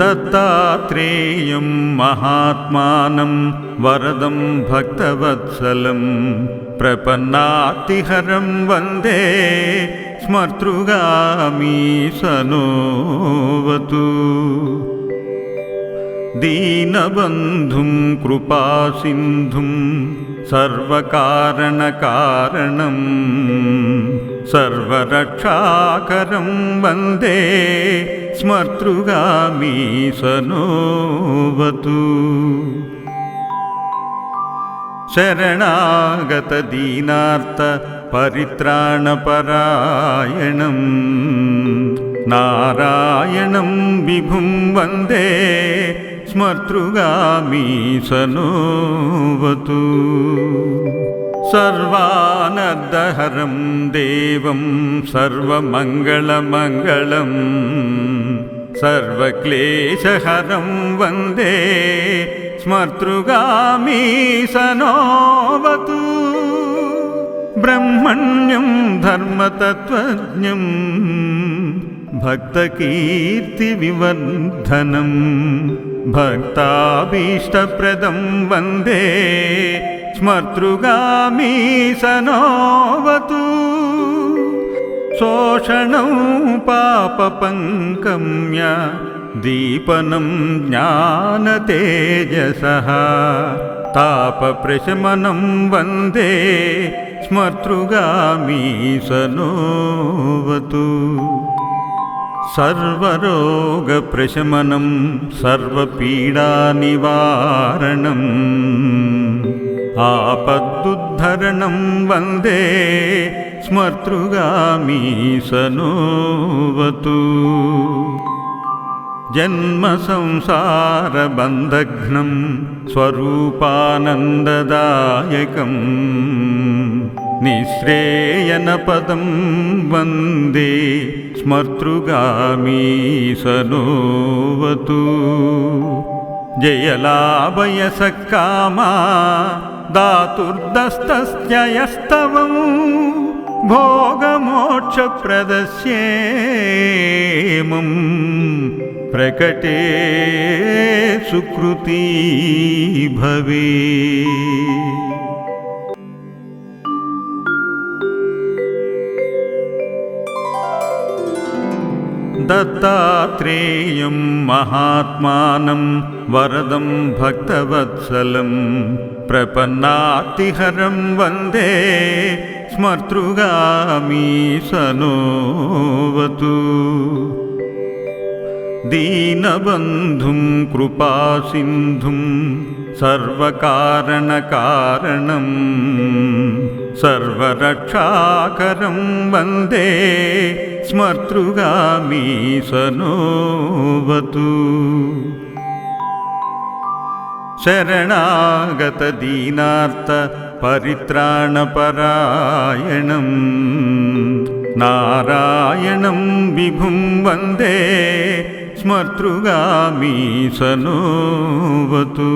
दत्तात्रेयं महात्मानं वरदं भक्तवत्सलं प्रपन्नातिहरं वन्दे स्मर्तृगामी सनोवतु। दीनबन्धुं कृपासिन्धुं सर्वकारणकारणम् सर्वरक्षाकरं वन्दे स्मर्तृगामी सनोवतु शरणागतदीनार्थ परित्राणपरायणम् नारायणं विभुं वन्दे स्मर्तृगामी सनोवतु सर्वानर्दहरं देवं सर्वमङ्गलमङ्गलम् सर्वक्लेशहरं वन्दे स्मर्तृगामी सनोवतु। ब्रह्मण्यं धर्मतत्त्वज्ञं भक्तकीर्तिविवर्धनं भक्ताभीष्टप्रदं वन्दे स्मर्तृगामी सनोवतु शोषणं पापपङ्कम्य दीपनं ज्ञानतेजसः। तापप्रशमनं वन्दे स्मर्तृगामी सनोवतु सर्वरोगप्रशमनं सर्वपीडानिवारणम् आपदुद्धरणं वन्दे स्मर्तृगामी सनोवतु जन्मसंसारबन्धघ्नं स्वरूपानन्ददायकम् निःश्रेयनपदं वन्दे स्मर्तृगामी सनोवतु जयलाभयसकामा दातुर्दस्तस्य यस्तवं भोगमोक्षप्रदस्येमं प्रकटे सुकृती भवे। दत्तात्रेयं महात्मानं वरदं भक्तवत्सलं प्रपन्नातिहरं वन्दे स्मर्तृगामी सनोवतु। दीनबन्धुं कृपासिन्धुं सर्वकारणकारणम् सर्वरक्षाकरं वन्दे स्मर्तृगामी सनोवतु शरणागतदीनार्थ परित्राणपरायणम् नारायणं विभुं वन्दे स्मर्तृगामी सनोवतु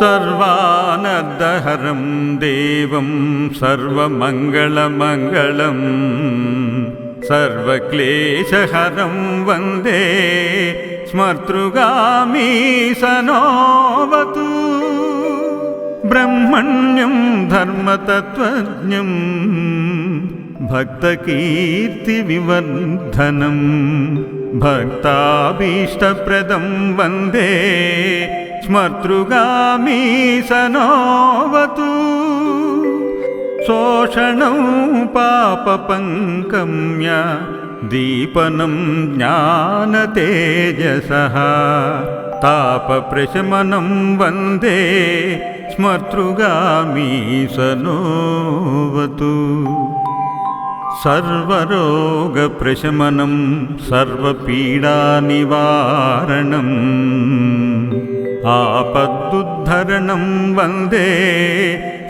सर्वानर्दहरं देवं सर्वमङ्गलमङ्गलम् सर्वक्लेशहरं वन्दे स्मर्तृगामी सनोवतु ब्रह्मण्यं धर्मतत्त्वज्ञं भक्तकीर्तिविवर्धनं भक्ताभीष्टप्रदं वन्दे। स्मर्तृगामी सनोवतु शोषणं पापपङ्कम्य दीपनं ज्ञानतेजसः तापप्रशमनं वन्दे स्मर्तृगामी सनोवतु। सर्वरोगप्रशमनं सर्वपीडानिवारणम् आपदुद्धरणं वन्दे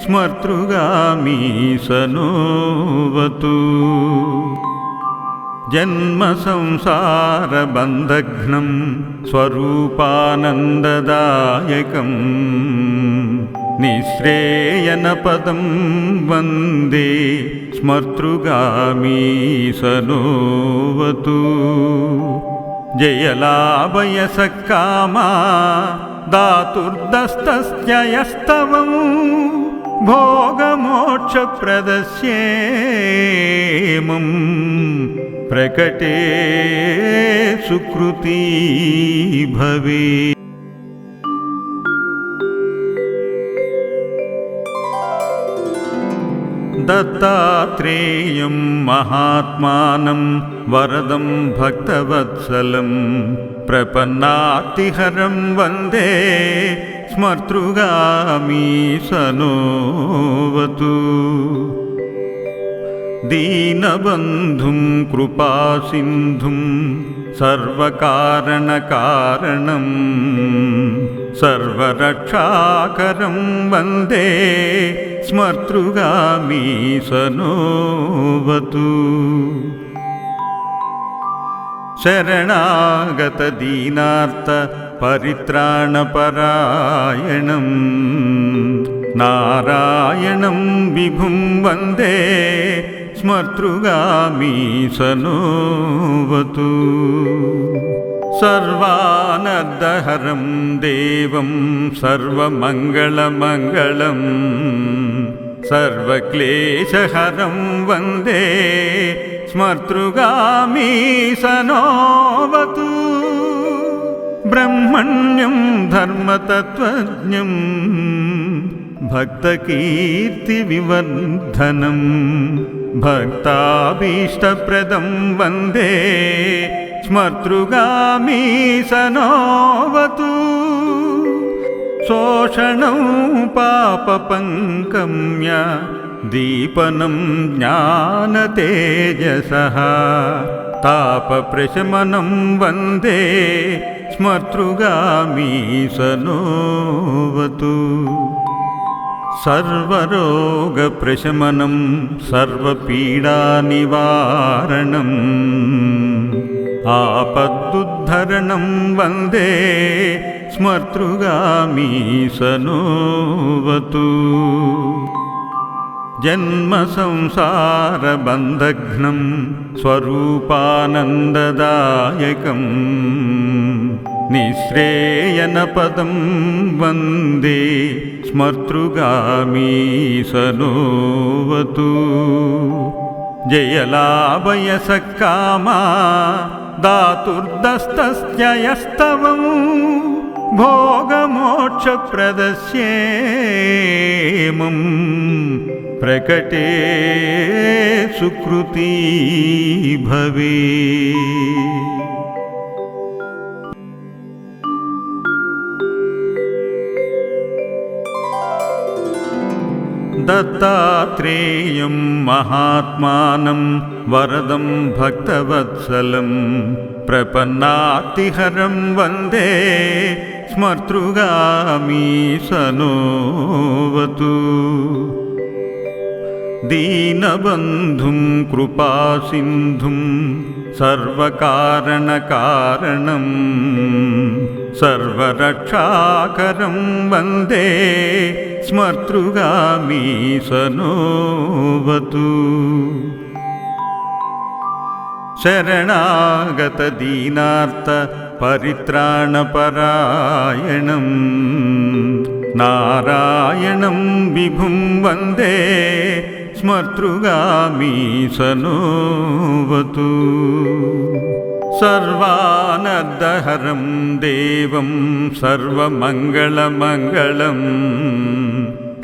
स्मर्तृगामी सनोवतु जन्मसंसारबन्धघ्नं स्वरूपानन्ददायकम् निःश्रेयनपदं वन्दे स्मर्तृगामी जयलाभयसकामा दातुर्दस्तस्य यस्तवं भोगमोक्षप्रदस्येमं प्रकटे सुकृती भवे। दत्तात्रेयं महात्मानं वरदं भक्तवत्सलं प्रपन्नातिहरं वन्दे स्मर्तृगामी सनोवतु दीनबन्धुं कृपासिन्धुं सर्वकारणकारणम् सर्वरक्षाकरं वन्दे स्मर्तृगामी सनोवतु। शरणागतदीनार्थ परित्राणपरायणम् नारायणं विभुं वन्दे स्मर्तृगामी सनोवतु सर्वानर्दहरं देवं सर्वमङ्गलमङ्गलम् सर्वक्लेशहरं वन्दे स्मर्तृगामी सनोवतु ब्रह्मण्यं धर्मतत्त्वज्ञं भक्तकीर्तिविवर्धनं भक्ताभीष्टप्रदं वन्दे स्मर्तृगामी सनोवतु। शोषणं पापपङ्कम्य दीपनं ज्ञानतेजसः तापप्रशमनं वन्दे स्मर्तृगामी सनोवतु सर्वरोगप्रशमनं सर्वपीडानिवारणम्। आपदुद्धरणं वन्दे स्मर्तृगामी सनोवतु। जन्मसंसारबन्धघ्नं स्वरूपानन्ददायकम् निःश्रेयनपदं वन्दे स्मर्तृगामी सनोवतु जयलाभयसकामा दातुर्दस्तस्य यस्तवं भोगमोक्षप्रदस्येमं प्रकटे सुकृती भवे दत्तात्रेयं महात्मानं वरदं भक्तवत्सलं प्रपन्नातिहरं वन्दे स्मर्तृगामी सनोवतु। दीनबन्धुं कृपासिन्धुं सर्वकारणकारणम् सर्वरक्षाकरं वन्दे स्मर्तृगामी सनोवतु शरणागतदीनार्थ परित्राणपरायणम् नारायणं विभुं वन्दे स्मर्तृगामी सनोवतु सर्वानर्दहरं देवं सर्वमङ्गलमङ्गलम्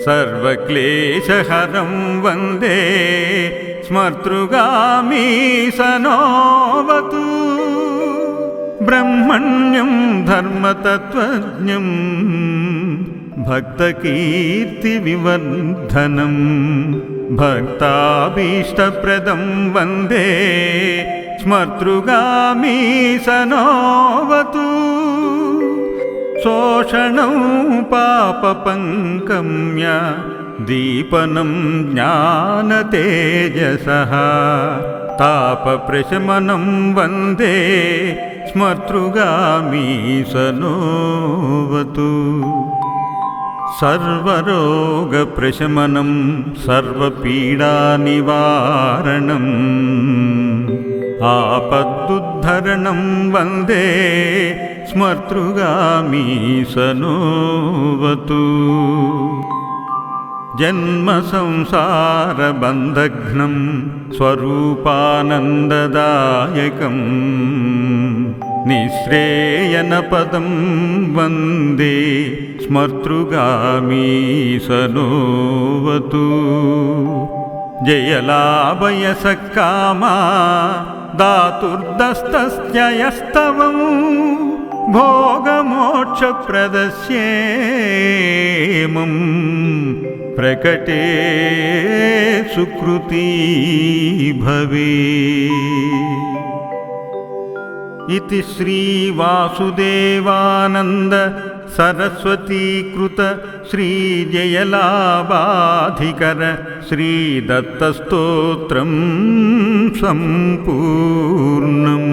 सर्वक्लेशहरं वन्दे स्मर्तृगामी सनोवतु। ब्रह्मण्यं धर्मतत्त्वज्ञं भक्तकीर्तिविवर्धनं भक्ताभीष्टप्रदं वन्दे स्मर्तृगामी सनोवतु शोषणं पापपङ्कम्य दीपनं ज्ञानतेजसः। तापप्रशमनं वन्दे स्मर्तृगामी सनोवतु सर्वरोगप्रशमनं सर्वपीडानिवारणम् आपद्दुद्धरणं वन्दे स्मर्तृगामी सनोवतु जन्मसंसारबन्धघ्नं स्वरूपानन्ददायकम् निःश्रेयनपदं वन्दे स्मर्तृगामी सनोवतु जयलाभयसकामा दातुर्दस्तस्य यस्तवं भोगमोक्षप्रदस्येमं प्रकटे सुकृती भवे। इति श्रीवासुदेवानन्द सरस्वतीकृत श्रीजयलाभाधिकर श्रीदत्तस्तोत्रं सम्पूर्णम्